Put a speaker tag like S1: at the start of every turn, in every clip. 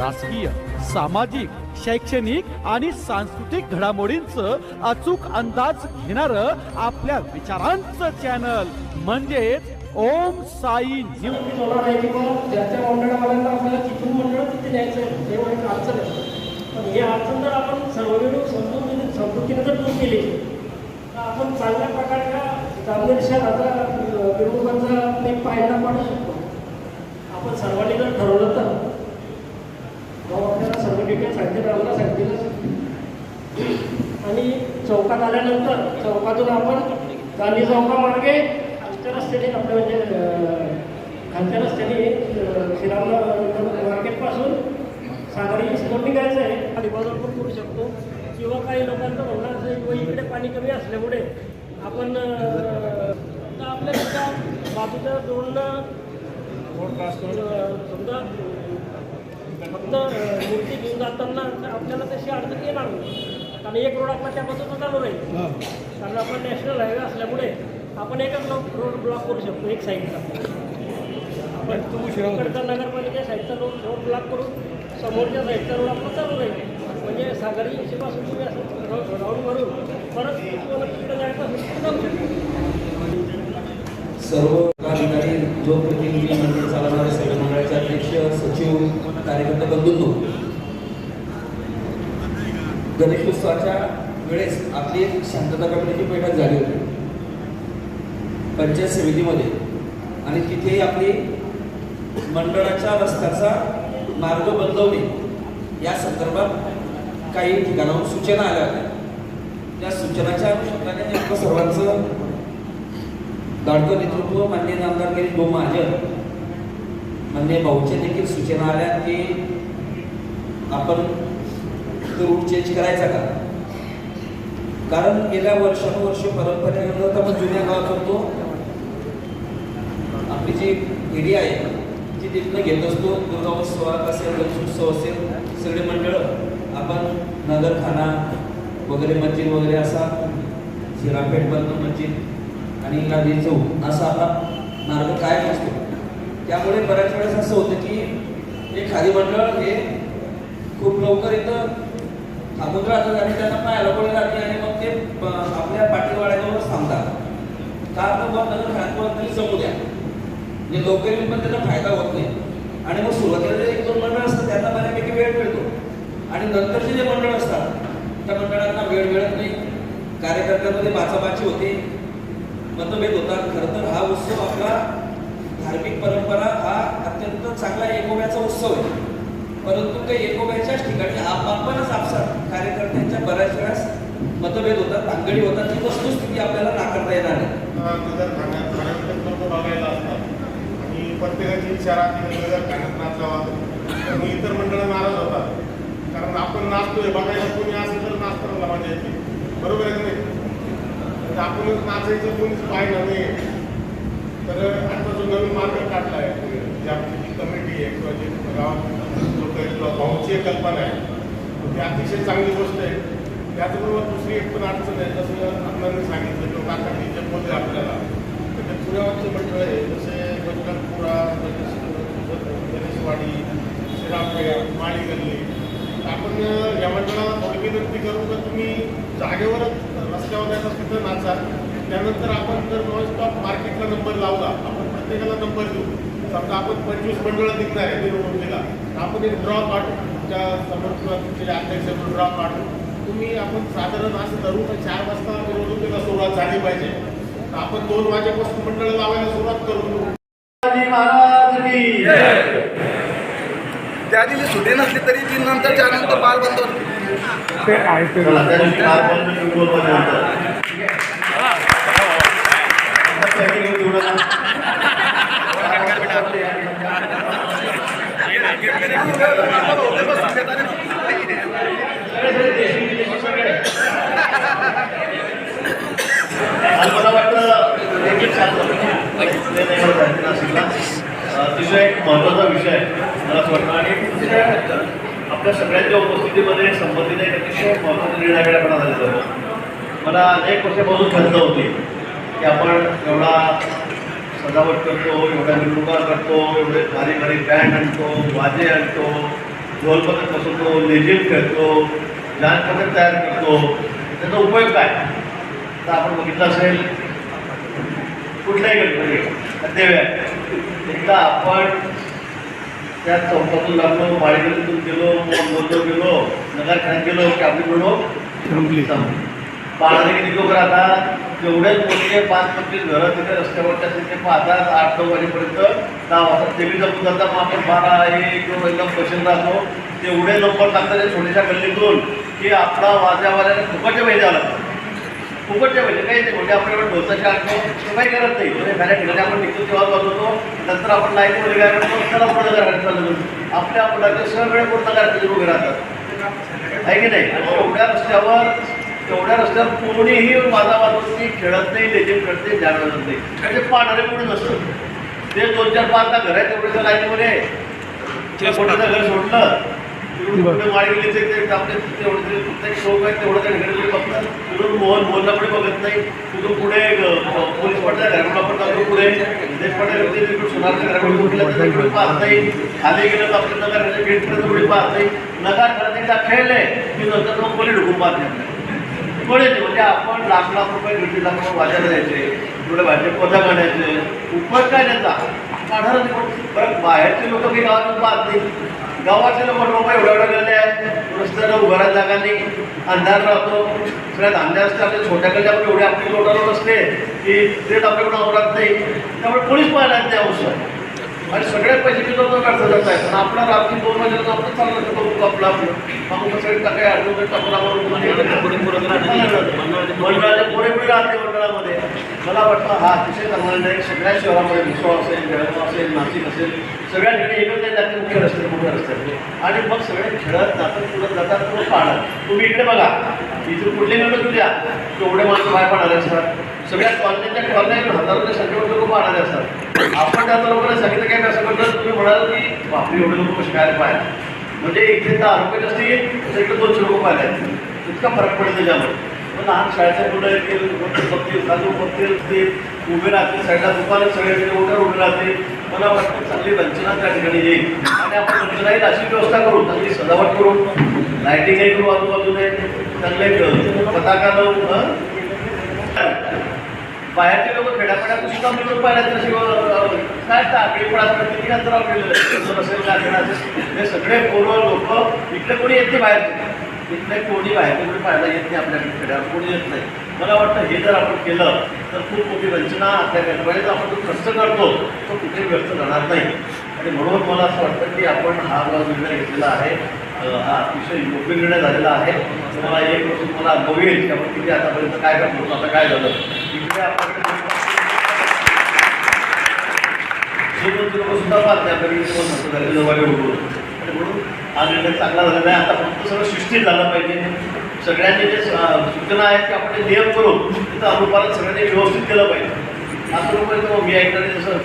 S1: राजकीय सामाजिक शैक्षणिक आणि सांस्कृतिक घडामोडींचं अचूक अंदाज घेणार आपल्या विचारांचं चॅनल म्हणजेच ओम साई न्यूज
S2: आपण चांगल्या प्रकारच्या जामनेर शहराचा एक पाडू शकतो. आपण सर्वांनी जर ठरवलं तर. सांगतील आम्हाला सांगतील आणि चौकात आल्यानंतर चौकातून आपण गांधी चौकामार्गे खालच्या रस्त्याने आपल्या म्हणजे खालच्या रस्त्याने श्रीराम मार्केटपासून सागरी सिलोट निघायचं आहे. आणि बदल पण करू शकतो. किंवा काही लोकांचं म्हणणं असं आहे किंवा इकडे पाणी कमी असल्यामुळे आपण आपल्या बाजूच्या दोन समजा फक्त मूर्ती घेऊन जाताना आपल्याला तशी अडचण येणार नाही. कारण एक रोड आपला त्यापासून चालू राहील. कारण आपण नॅशनल हायवे असल्यामुळे आपण एकच रोड रोड ब्लॉक करू शकतो एक साईडचा आपण इकडचा नगरपालिका साईडचा रोड रोड ब्लॉक करून समोरच्या साईडचा रोड आपला चालू राहील. म्हणजे सागरी इशेपासून तुम्ही असं राऊंड करून परत तुम्हाला तिकडे जायचं जाऊ शकतो.
S3: सर्व पदाधिकारी जो प्रतिनिधी मंडळ चालवणारे सर्व मंडळाचे अध्यक्ष सचिव कार्यकर्ते बंधूंनो गणेशोत्सवाच्या वेळेस आपली एक शांतता कमिटीची बैठक झाली होती. पंचायत समितीमध्ये. आणि तिथे आपली मंडळाच्या रस्त्याचा मार्ग बदलवणे या संदर्भात काही ठिकाणाहून सूचना आल्या होत्या. त्या सूचनाच्या अनुषंगाने नेमकं सर्वांचं दाडकं नेतृत्व मान्य आमदार गिरीश भाऊ महाजन म्हणजे भाऊच्या देखील सूचना आल्या की आपण तो रूट चेंज करायचा का? कारण गेल्या वर्षानुवर्ष परंपरेनंतर आपण जुन्या गावात होतो. आपली जी पिढी आहे ती तिथनं घेत असतो. दुर्गाउत्सवात असेल गणेशोत्सव असेल सगळे मंडळं आपण नगरखाना वगैरे मस्जिद वगैरे असा शिरापेठमधनं मस्जिद आणि गांधी चौक असा आपला मार्ग कायम असतो. त्यामुळे बऱ्याच वेळेस असं होतं की हे खादी मंडळ हे खूप लवकर इथं थांबून राहतात आणि त्यांना पाहायला कोणी राहते आणि मग ते प- आपल्या पाठीवाड्याजवळच थांबतात. का तर बुवा नगर खानपुरात तरी जमू द्या. म्हणजे लवकर येऊन पण त्यांना फायदा होत नाही. आणि मग सुरुवातीला जे एक दोन मंडळ असतात त्यांना बऱ्यापैकी वेळ मिळतो. आणि नंतरचे जे मंडळ असतात त्या मंडळांना वेळ मिळत नाही. कार्यकर्त्यांमध्ये बाचाबाची होते. मतभेद होतात. खरं तर हा उत्सव आपला धार्मिक परंपरा हा अत्यंत चांगला एकोब्याचा उत्सव आहे. परंतु त्या एकोब्याच्याच ठिकाणी आपणच आपसात कार्यकर्त्यांच्या बऱ्याच वेळेस मतभेद होतात भानगडी होतात. ती वस्तुस्थिती आपल्याला नाकारता येणार नाही.
S4: बघायला असतात. आणि प्रत्येकाची इच्छा राहते वेगवेगळ्या खाण्यात नाचावा आणि इतर मंडळ नाराज होतात. कारण आपण नाचतोय बघायला कोणी असेल तर नाचताना मजा येते बरोबर आहे की नाही? आपणच नाचायचं कोणीच पाहिलं नाही. तर आता जो नवीन मार्ग काढला आहे जी आपली जी कमिटी आहे किंवा जे गावात लोक भाऊची एक कल्पना आहे ती अतिशय चांगली गोष्ट आहे. त्याचबरोबर दुसरी एक पण अडचण आहे जसं अण्णांनी सांगितलं किंवा काकांनी जे बोलले आपल्याला तर ते पुण्यावरचे मंडळ आहे जसे बजरंगपुरा गणेशवाडी श्रीरामपेठ माळी गल्ली तर आपण या मंडळाला थोडी विनंती करू तर तुम्ही जागेवरच रस्त्यावर जायचं तिथं नाचा त्यानंतर आपण जर नॉन स्टॉप मार्केटला नंबर लावला आपण प्रत्येकाला नंबर देऊ. समजा आपण पंचवीस मंडळं निघणार आहे निवडणुकीला तर आपण एक ड्रॉ तुमच्यासमोर अध्यक्ष ड्रॉ काढू. तुम्ही आपण साधारण असं धरू तर चार वाजता निवडणुकीला सुरुवात झाली पाहिजे. तर आपण दोन वाजेपासून मंडळ लावायला सुरुवात करू.
S5: त्या दिवशी सुट्टी नसली तरी ती नंतर त्यानंतर बाल बंद होते
S4: मला वाटतं एक नाशिकला. अं, एक महत्त्वाचा विषय मला असं वाटतं आणि आपल्या सगळ्यांच्या अतिशय महत्त्वाचा निर्णय घेण्यात आलेला होता मला अनेक खंत होती की आपण एवढा सजावट करतो एवढ्या मिरवणुका करतो एवढे भारी भारी बँड आणतो वाजे आणतो
S6: ढोलपथक बसवतो लेझिम खेळतो लहानपथक तयार करतो. त्याचा उपयोग काय? तर आपण बघितलं असेल कुठल्याही गणपती देव्या एकदा आपण त्या चौकातून लागलो माळीगलीतून गेलो बोलतो गेलो नगरखान्यात गेलो की आपली मिळून पाहणारे किती लोक एवढे मोठे पाच पंचवीस घरं तिथे रस्त्यावरच्या तिथे पाहतात आठ नऊ वाजेपर्यंत दहा वाजता तेली जपून जातात. मग आपण बारा एक दोन एकदम बसून राहतो. तेवढे लवकर टाकतात छोट्याशा गल्लीतून की आपला वाजल्या फुकटच्या फुकटचे पाहिजे आला फुकटच्या पाहिजे काही नाही म्हणजे आपल्याकडे डोसाचे आणतो तो काही करत नाही. म्हणजे खऱ्या ठिकाणी आपण निघतो तेव्हा वाजवतो नंतर आपण लाईनमध्ये काय करतो त्याला पूर्ण करायला चालू करतो आपल्या मुलाचे सगळे पूर्ण करायचे उभे राहतात. आहे की नाही? एवढ्या रस्त्यावर तेवढ्या रस्त्यावर कोणीही माझा वाजवत खेळत नाही लेजिम खेळत नाही ध्यान वाजवत नाही. म्हणजे पाहणारे कोणी नसतं. ते दोन चार पाच घर आहे तेवढ्या लाईनमध्ये. पोटाचं घर सोडलं तिकडून माळी गेले ते आपले तेवढं प्रत्येक शोक आहे तेवढं त्या ठिकाणी बघतात तिकडून मोहन मोहनला पुढे बघत नाही. तिथून पुढे पोलीस पाटल्या घराकडून आपण जातो पुढे. देश पाटील होते तिकडून सोनारच्या पाहत नाही. खाली गेलं तर आपल्या नगराच्या गेटपर्यंत पुढे पाहत नाही. नकार घरात एकदा खेळले की नंतर मग कोणी ढुकून पाहत नाही. कोणाचे म्हणजे आपण लाख लाख रुपये दीड लाख रुपये वाजायला द्यायचे थोडे भाजप पदा आणायचे. उपयोग काय त्याचा? साधारण बरं बाहेरचे लोक काही गावात पाहत नाही गावाचे लोक बाबा एवढ्या एवढा गेले आहेत रस्त्याला उभारायला जागा नाही. अंधार राहतो. सगळ्यात अंधार असते. आपल्या छोट्याकडे गल्ल्या पण एवढे आपली लोटालोट असते की तेच आपल्याकडून आवडत नाही. त्यामुळे कोणीच पाहिला त्या अवसर आणि सगळे पैसे तो काढता जात आहे. पण आपला रात्री दोन वाजेला आपण चाललं तर बघू आपलं आपलं. मग सगळे टाकाय आठवून टाकून आपण पुढे पुढे राहते मंडळामध्ये. मला वाटतं हा अतिशय चांगला निर्णय सगळ्या शहरामध्ये भुसावळ असेल जळगाव असेल नाशिक असेल सगळ्या ठिकाणी एकच नाही जाते मुख्य रस्ते मोठे रस्ते आणि मग सगळे खेळत जातात पुढे जातात पुढे पाहणार तुम्ही इकडे बघा. इथून कुठली निवडणूक तुझ्या तेवढे माणसं बाहेर पाहणारे असतात सगळ्या कॉलनीच्या कॉलनी हजारोच्या संख्येवर लोक पाहणारे असतात. आपण त्या लोकांना सांगितलं काय असं करतात तुम्ही म्हणाल की बापरे एवढे लोक कसे काय पाहिजे म्हणजे इथे दहा रुपये असतील तर इकडे दोनशे लोक पाहिले इतका फरक पडतो त्याच्यामुळे पण लहान शाळेच्या मुलं येतील बघतील साधू बघतील ते उभे राहतील साईडला दुकान सगळे मोठ्या उभे राहतील मला वाटतं चांगली रंजना त्या ठिकाणी येईल. आणि आपण म्हणजे रंजनाही अशी व्यवस्था करू चांगली सजावट करू लायटिंगही करू आजूबाजूने चांगले पताका लावून बाहेरचे लोक खेड्यापाड्यात सुद्धा मिळून पाहिजे तशी काय आकडे पण किती अंतर आपल्याला? असेल असेल हे सगळे पोरं लोक इकडे कोणी येत नाही बाहेरचे इथले कोणी बाहेरचे कोणी पाहायला येत नाही आपल्याकडे खेड्यावर. कोणी येत नाही. मला वाटतं हे जर आपण केलं तर खूप मोठी रचना आपल्या गणपतीचा आपण जो खर्च करतो. तो कुठे व्यर्थ जाणार नाही. आणि म्हणून मला असं वाटतं की आपण हा जो निर्णय घेतलेला आहे हा अतिशय योग्य निर्णय झालेला आहे. तुम्हाला एक वर्ष मला अनुभव येईल की आपण किती आतापर्यंत काय करतो आता काय झालं? तिकडे आपल्याकडे सुद्धा पाहते आपल्याकडे कोण होतो म्हणून हा निर्णय चांगला झालेला आहे. आता फक्त सगळं शिस्तीत झालं पाहिजे. सगळ्यांनी जे सूचना आहेत की आपण नियम करून तिथं अनुपालन सगळ्यांनी व्यवस्थित केलं पाहिजे. असं लोक मी ऐकणार नाही जसं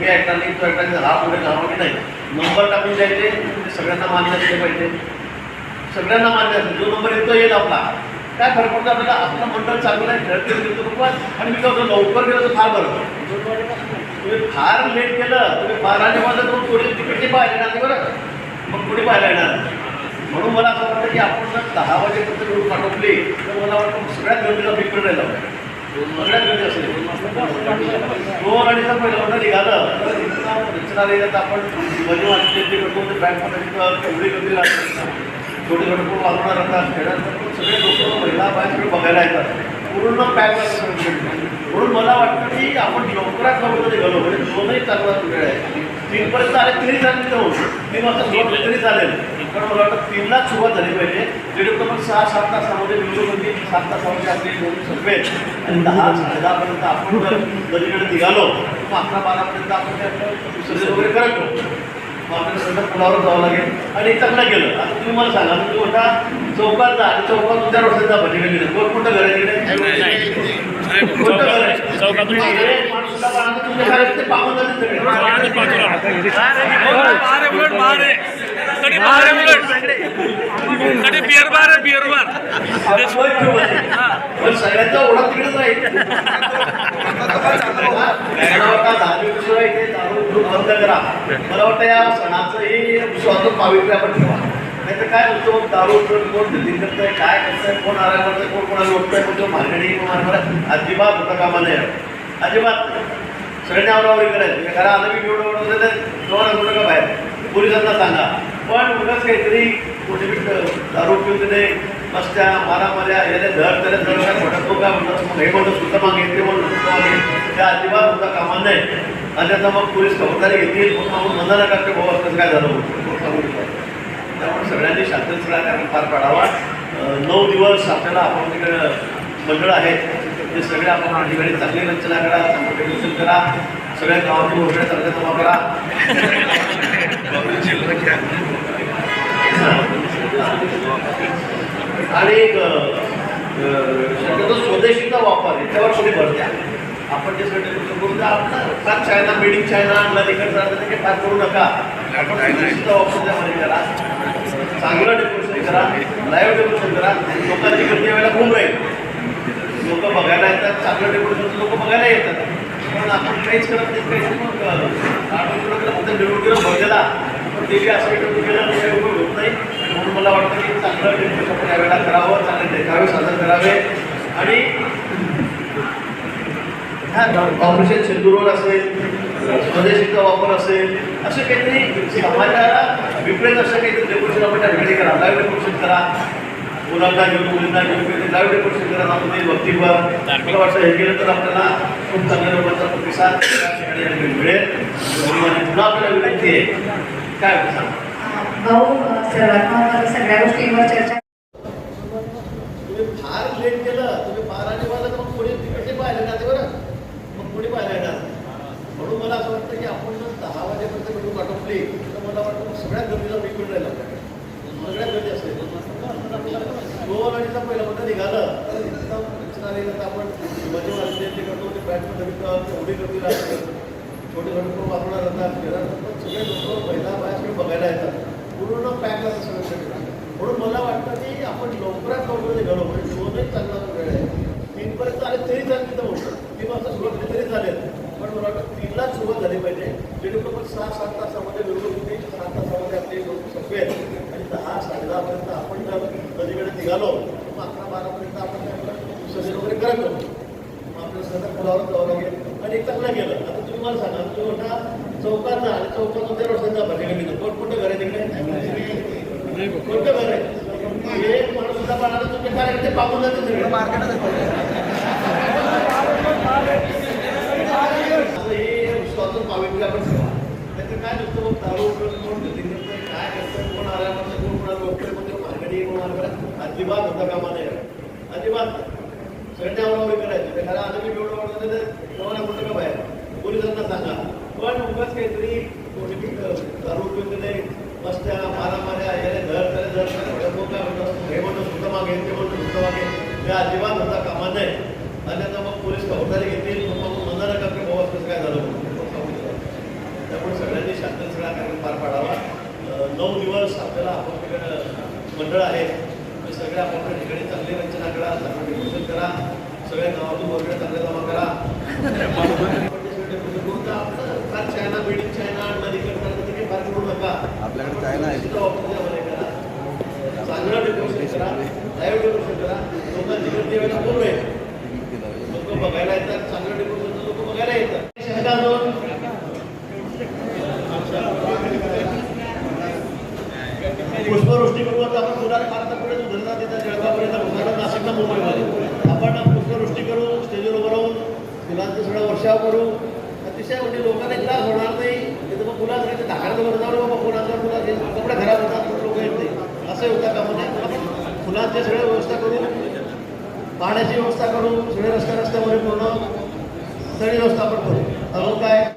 S6: मी ऐकणार नाही तो ऐकणार हा पुढे जावा की नाही? नंबर टाकून द्यायचे ते सगळ्यांना मान्य असले पाहिजे. सगळ्यांना मान्य असेल जो नंबर येतो येईल आपला. काय फरक पडतो आपल्याला? आपलं मंडळ चांगलं आहे खेळते खेळतो रुपयात आणि मी काय लवकर गेलो तर फार बरं. तुम्ही फार लेट केलं तुम्ही बाराने वाजत मग थोडी तिकडची पाहायला येणार नाही बरं. मग कोणी पाहायला येणार म्हणून मला असं वाटतं की आपण जर दहा वाजेपर्यंत रोड पाठवली तर मला वाटतं सगळ्यात गर्दीला मी पण राहिला दोन अडीचचा पहिलं म्हणून निघालं. तर इथं रचना नाही तर आपण मध्ये वाटते ते करतो ते बँकमध्ये एवढी गर्दी राहते छोटे छोटे कोण वाजवणार असतात खेळात पण सगळे लोक महिला बाहेर सगळे बघायला येतात पूर्ण पॅक म्हणून मला वाटतं की आपण लवकरात लवकर निघालो म्हणजे दोनही चांगला वेळ आहे तीनपर्यंत आले तरी चालेल दोन तीन वाजता सुरुवात तरी चालेल पण मला वाटतं तीनलाच सुरुवात झाली पाहिजे. जेणेकरून आपण सहा सात तासामध्ये निवडणुकी सात तासामध्ये आपली निवडणूक संपेल. आणि दहा साडे दहापर्यंत आपण जर नदीकडे निघालो तर मग अकरा बारापर्यंत आपण ते आपलं विसर्जन वगैरे करतो. मग आपल्याला सगळं पुलावर जावं लागेल. आणि चांगलं गेलं. आता तुम्ही मला सांगा तुम्ही मोठा चौकात जा. आणि चौकात तुमच्या रोडला जा भजी गेली कोण कोणतं घर आहे तिकडे? कोणतं कडी
S7: बारे उलट बिअर बार आहे बिअर बार
S6: सगळ्यांचा तिकडेच बंद करा मला वाटतं या सणाचंही स्वागत पावित्र्य आपण ठेवा नाही तर काय होतं दारू उचलून कोण दिल्ली काय करतंय कोण आराम करतंय कोण कोणाला ओढतंय कोणतो मार्गणी कोण अजिबात होता कामा नये अजिबात सगळ्यांनी आवरावरी करायची घरा आलं मी एवढं दोन होतं का बाहेर पोलिसांना सांगा पण उगाच काहीतरी कुठे बी दारू पिऊन तिथे मस्त्या मारामाऱ्या याने धर त्याला धर काय म्हणत तो काय म्हणतात मग हे म्हणतो सुद्धा मागे ते म्हणतो सुद्धा मागे. त्या अजिबात होता कामा नाही. आणि त्याचा मग पोलीस खबरदारी घेतील म्हणून आपण म्हणणार नका ते बाबा कसं काय झालं? म्हणून त्यामुळे सगळ्यांनी शांततेचा कार्यक्रम पार पाडावा. नऊ दिवस आपल्याला आपण तिकडे मंडळ आहेत. ते सगळे आपण ठिकाणी चांगली रचना करा चांगलं डेकोरेशन करा. सगळ्या गावातील मोठ्या चांगल्या जमा करा. आणि अं, शक्यतो स्वदेशीचा वापर याच्यावर कोणी भर द्या आपण जे सगळं करून द्या फार चायना मेडिंग चायना आणला तिकडचा आणला ते फार करू नका. आपण स्वदेशीचा वापर त्यामध्ये करा चांगलं डेकोरेशन करा लाईव्ह डेकोरेशन करा लोकांची गर्दी यावेळेला खूप राहील. लोक बघायला येतात चांगलं डेकोरेशन लोक बघायला येतात. पण आपण काहीच करत नाही काहीच मग फक्त निवडणुकीला भरलेला. पण ते काही असं इकडून गेलं तर उपयोग होत नाही. म्हणून मला वाटतं की चांगलं डेकोरेशन आपण यावेळेला करावं चांगले देखावे सादर करावे. आणि ऑपरेशन सिंधुरोड असेल स्वदेशीचा वापर असेल असे काहीतरी समाजाला विपरीत असं काहीतरी डेकोरेशन आपण त्या ठिकाणी करा. लाईव्ह डेकोरेशन करा. मुलांना घेऊन मुलींना घेऊन काहीतरी लाईव्ह डेकोरेशन करा आपण वक्तीवर. मला वाटतं हे केलं तर आपल्याला खूप चांगल्या लोकांचा प्रतिसाद मिळेल. पुन्हा आपल्याला विनंती आहे काय
S8: भाऊ सर्वात महत्वाचं सगळ्या गोष्टींवर चर्चा
S6: तुम्ही फार लेट केलं तुम्ही फार आणि मला मग पुढे तिकडे पाहिलं ना ते बरं. मग पुढे पाहिलं ना म्हणून मला असं वाटतं की आपण जर दहा वाजेपर्यंत मिळून आटोपली तर मला वाटतं मग सगळ्या गर्दीला मी पण राहिला. सगळ्या गर्दी असेल दोन अडीचा पहिला म्हणता निघालं. तर आपण शिवाजी महाराजांचे करतो ते बॅटमध्ये एवढी गर्दी लागते. छोटे छोटे करून वापरणार जातात फिरत पण सगळे लोक महिला बाया सगळे बघायला येतात. पूर्ण पॅक असं सगळं सगळं म्हणून मला वाटतं की आपण लवकरात लवकर निघालो म्हणजे दोनही चांगला वेळ आहे. तीनपर्यंत आले तरी चालेल तर होतं. तीन वाजता सुरुवात केली तरी चालेल. पण मला वाटतं तीनलाच सुरुवात झाली पाहिजे. जेणेकरून सहा सात तास मिळून होती सात तासामध्ये आपले लोक संपेल आणि दहा साडे दहापर्यंत आपण जर नदीकडे निघालो तर मग अकरा बारापर्यंत आपण काय आपलं विसर्जन वगैरे करत होतो मग आपल्याला सगळं पुलावर जावं आणि एक चांगलं गेलं. आता तुम्ही मला सांगा तुम्ही म्हणता चौकात जा आणि चौकात रस्त्यात जा भरले गेली कोण कोणतं घर आहे तिकडे? कोणतं घर आहे? एक माणूस सुद्धा पाण्याला तुमच्या काय ते पाहून जाते सगळे. हे स्वतः आपण नाहीतर काय नुसतं मग दारू कोण काय करतंय? कोण आल्यामध्ये कोण कोणाला बघतोय कोण मार्गडी कोण आल्यावर अजिबात होता कामा नाही. अजिबात सगळ्यांनी आवरावरी करायची ते खरं आता मी एवढं वाटतं तर तुम्हाला कुठं का बाहेर? पोलिसांना सांगा. पण उगाच काहीतरी कोणी बी दारू पिऊन तिथे मस्त्या मारा माऱ्या याने धर त्याला धर त्याला म्हणत काय म्हणतात हे म्हणतो सुद्धा मागे ते म्हणतो सुद्धा मागे ते अजिबात होता कामा नाही आणि आता मग पोलीस खबरदारी घेतील मग मग म्हणणार का की बाबा कसं काय झालं त्यामुळे सगळ्यांनी शांततेचा सगळा कार्यक्रम पार पाडावा. नऊ दिवस आपल्याला आपण तिकडं मंडळ आहे. सगळ्या सगळे आपण ठिकाणी चांगली रचना करा चांगलं डेकोरेशन करा सगळ्या गावातून वगैरे चांगले जमा करा. चायना बिल्डिंग चायना आणलं तिकडे फार करू नका. आपल्याकडे चायना आहे. चांगलं डेकोरेशन करा. लाईव्ह डेकोरेशन करा. लोकांची गर्दी वेळेला खूप आहे लोक बघायला येतात. चांगलं डेकोरेशन लोक बघायला येतात. शहरातून पुष्पवृष्टी करू आपण पुढे फार पुढे. सुधारणा देतात जळगावपर्यंत नाशिकला मुंबईमध्ये. आपण करू स्टेजवर उभं राहून फुलांचं सगळं वर्षाव करू. अतिशय म्हणजे लोकांना त्रास होणार नाही. तर मग फुला सगळ्याच्या ढाकाला वर जाऊन बाबा फुलांचा फुला कपडे खराब होतात लोक येत नाही. असं होता का म्हणजे? फुलांची सगळ्या व्यवस्था करू. पाण्याची व्यवस्था करू. सगळे रस्त्या रस्त्यामध्ये पूर्ण. सगळी व्यवस्था आपण करू. अजून काय?